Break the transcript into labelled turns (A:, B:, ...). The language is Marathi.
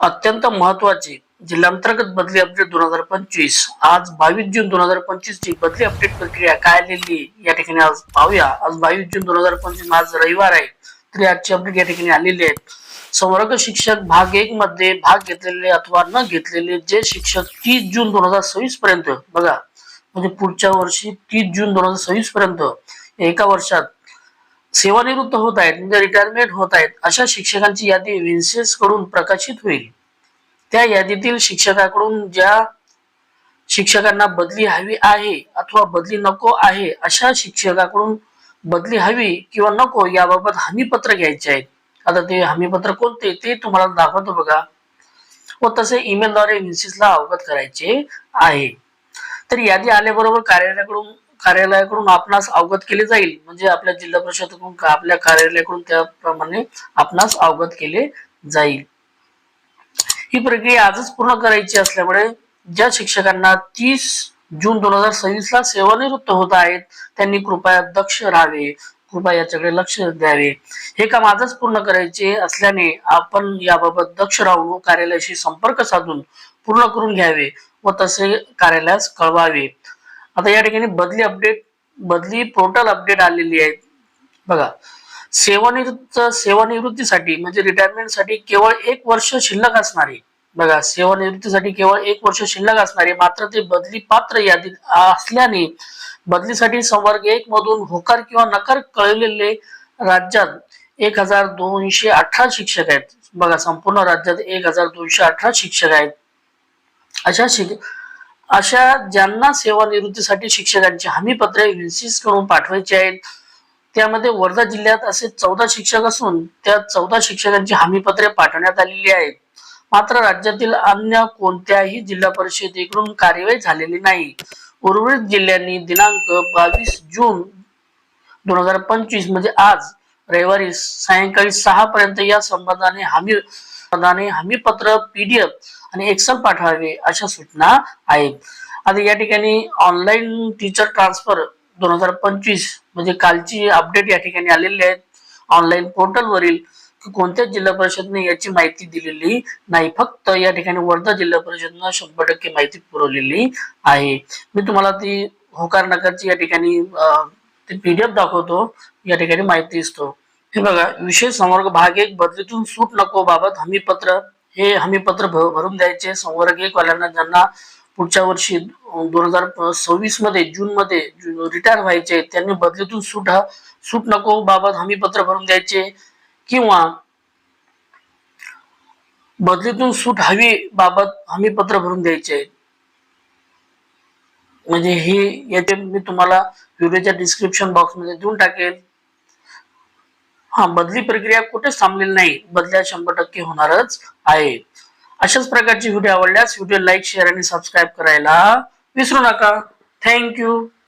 A: अत्यंत महत्वाची जिल्हांतर्गत बदली अपडेट दोन हजार पंचवीस आज बावीस जून दोन हजार पंचवीस ची बदली अपडेट प्रक्रिया काय आलेली या ठिकाणी आज पाहूया. आज बावीस जून दोन हजार पंचवीस आज रविवार आहे तरी आजची अपडेट या ठिकाणी आलेली आहेत संवर्ग शिक्षक भाग एक मध्ये भाग घेतलेले अथवा न घेतलेले जे शिक्षक तीस जून दोन हजार सव्वीस पर्यंत बघा म्हणजे पुढच्या वर्षी तीस जून दोन हजार सव्वीस पर्यंत एका वर्षात सेवानिवृत्त होत आहेत म्हणजे रिटायरमेंट होत आहेत अशा शिक्षकांची यादी विन्सेस कडून प्रकाशित होईल. त्या यादीतील शिक्षकाकडून ज्या शिक्षकांना बदली हवी आहे अथवा बदली नको आहे अशा शिक्षकाकडून बदली हवी किंवा नको याबाबत हमीपत्र घ्यायचे आहेत. आता ते हमीपत्र कोणते ते तुम्हाला दाखवतो बघा. व तसे ईमेलद्वारे विन्सेसला अवगत करायचे आहे. तर यादी आल्याबरोबर कार्यालयाकडून कार्यालयाकडून आपणास अवगत केले जाईल. म्हणजे आपल्या जिल्हा परिषदकडून आपल्या कार्यालयाकडून त्याप्रमाणे आपणास अवगत केले जाईल. ही प्रक्रिया आजच पूर्ण करायची असल्यामुळे ज्या शिक्षकांना तीस जून दोन हजार सव्वीस ला सेवानिवृत्त होत आहेत त्यांनी कृपया दक्ष राहावे. कृपया याच्याकडे लक्ष द्यावे. हे काम आजच पूर्ण करायचे असल्याने आपण याबाबत दक्ष राहून कार्यालयाशी संपर्क साधून पूर्ण करून घ्यावे व तसे कार्यालयास कळवावे. आता या ठिकाणी बदली अपडेट बदली पोर्टल अपडेट आलेली आहे. बघा सेवानिवृत्त सेवानिवृत्तीसाठी म्हणजे रिटायरमेंटसाठी केवळ एक वर्ष शिल्लक असणारे. बघा सेवानिवृत्तीसाठी केवळ एक वर्ष शिल्लक असणारे मात्र ते बदली पात्र यादीत असल्याने बदलीसाठी संवर्ग एक मधून होकार किंवा नकार कळलेले राज्यात एक हजार दोनशे अठरा शिक्षक आहेत. बघा संपूर्ण राज्यात एक हजार दोनशे अठरा शिक्षक आहेत. अशा शिक अशा ज्यांना सेवानिवृत्तीसाठी शिक्षकांची हमीपत्र विन्सिसकडून पाठवायची आहेत त्यामध्ये वर्धा जिल्ह्यात असे चौदा शिक्षक असून त्या चौदा शिक्षकांची हमीपत्रे पाठवण्यात आलेली आहेत. मात्र राज्यातील अन्य कोणत्याही जिल्हा परिषदेकडून कार्यवाही झालेली नाही. उर्वरित जिल्ह्यांनी दिनांक बावीस जून दोन हजार पंचवीस म्हणजे आज रविवारी सायंकाळी सहा पर्यंत या संबंधाने हमी संबंधाने हमीपत्र पीडीएफ आणि एक्सेल पाठवावे अशा सूचना आहेत. आता या ठिकाणी ऑनलाईन टीचर ट्रान्सफर दोन हजार पंचवीस म्हणजे कालची अपडेट या ठिकाणी आलेली आहेत ऑनलाईन पोर्टलवरील की कोणत्याच जिल्हा परिषदने याची माहिती दिलेली नाही फक्त या ठिकाणी वर्धा जिल्हा परिषदनं शंभर टक्के माहिती पुरवलेली आहे. मी तुम्हाला ती होकार नगरची या ठिकाणी ते पीडीएफ दाखवतो या ठिकाणी माहिती दिसतो. हे बघा विशेष संवर्ग भाग एक बदलीतून सूट नको बाबत हमीपत्र. हे हमीपत्र भरून द्यायचे. संवर्ग एक वाल्यांना ज्यांना पुढच्या वर्षी दोन हजार सव्वीसमध्ये जून मध्ये रिटायर व्हायचे त्यांनी बदलीतून सूट हा सूट नको बाबत हमीपत्र भरून द्यायचे. किंवा बदलीतून सूट हवी बाबत हमीपत्र भरून द्यायचे म्हणजे हे याचे मी तुम्हाला व्हिडिओच्या डिस्क्रिप्शन बॉक्समध्ये देऊन टाकेल. हा बदली प्रक्रिया कुठेच थांबलेली नाही. बदल्या शंभर टक्के होणारच आहे. अशाच प्रकारची व्हिडिओ आवडल्यास व्हिडिओ लाईक शेअर आणि सबस्क्राईब करायला विसरू नका. थँक्यू